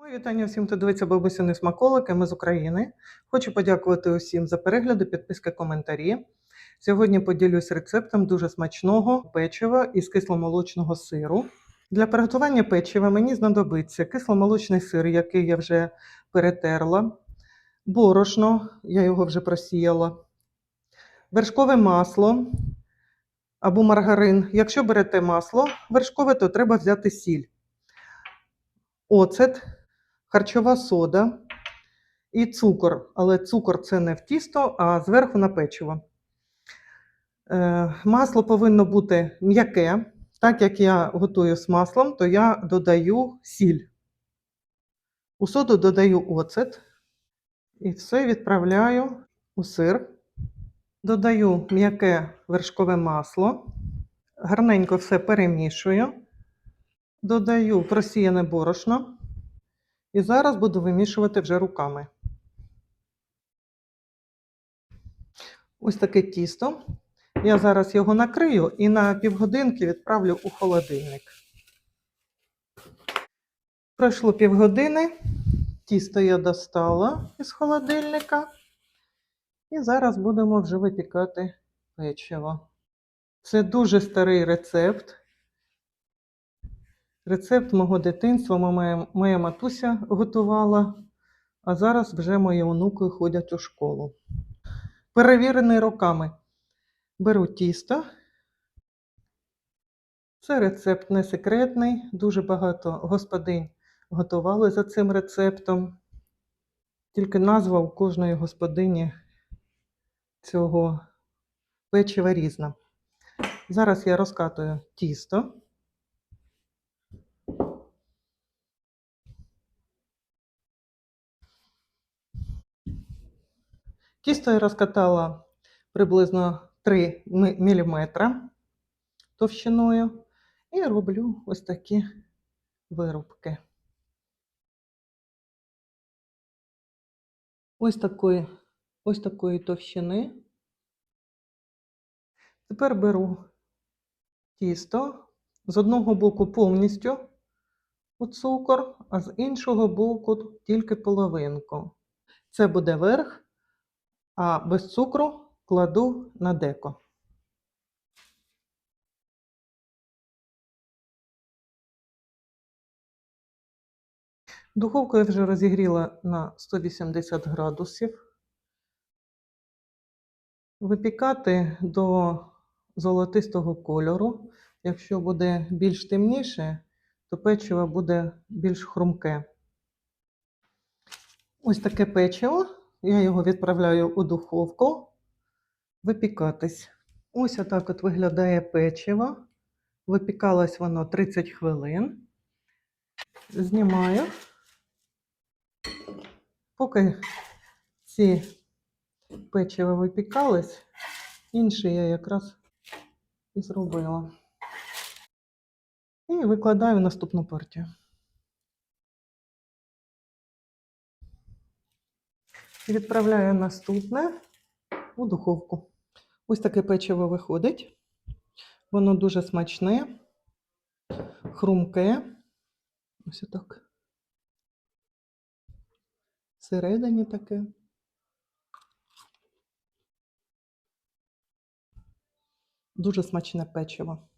Мої вітання всім, хто дивиться бабусіни смаколики. Ми з України. Хочу подякувати усім за перегляди, підписки, коментарі. Сьогодні поділюсь рецептом дуже смачного печива із кисломолочного сиру. Для приготування печива мені знадобиться кисломолочний сир, який я вже перетерла, борошно, я його вже просіяла, вершкове масло або маргарин. Якщо берете масло вершкове, то треба взяти сіль, оцет, харчова сода і цукор. Але цукор це не в тісто, а зверху на печиво. Е, Масло повинно бути м'яке. Так як я готую з маслом, то я додаю сіль. У соду додаю оцет і все відправляю у сир. Додаю м'яке вершкове масло, гарненько все перемішую, додаю просіяне борошно і зараз буду вимішувати вже руками. Ось таке тісто. Я зараз його накрию і на півгодинки відправлю у холодильник. Пройшло півгодини, тісто я достала із холодильника. І зараз будемо вже випікати печиво. Це дуже старий рецепт. Рецепт мого дитинства моя, моя матуся готувала, а зараз вже мої онуки ходять у школу. Перевірений роками. Беру тісто. Це рецепт не секретний. Дуже багато господинь готували за цим рецептом. Тільки назва у кожної господині цього печива різна. Зараз я розкатую тісто. Тісто я розкатала приблизно 3 мм товщиною і роблю ось такі вирубки. Ось такої, ось такої товщини. Тепер беру тісто з одного боку повністю у цукор, а з іншого боку тільки половинку. Це буде верх, а без цукру кладу на деко. Духовку я вже розігріла на 180 градусів. Випікати до золотистого кольору. Якщо буде більш темніше, то печиво буде більш хрумке. Ось таке печиво. Я його відправляю у духовку випікатись. Ось отак от виглядає печиво. Випікалось воно 30 хвилин. Знімаю. Поки ці печиво випікались, інші я якраз і зробила. І викладаю наступну партію. Відправляю наступне у духовку. Ось таке печиво виходить. Воно дуже смачне, хрумке. Ось отак. Всередині таке. Дуже смачне печиво.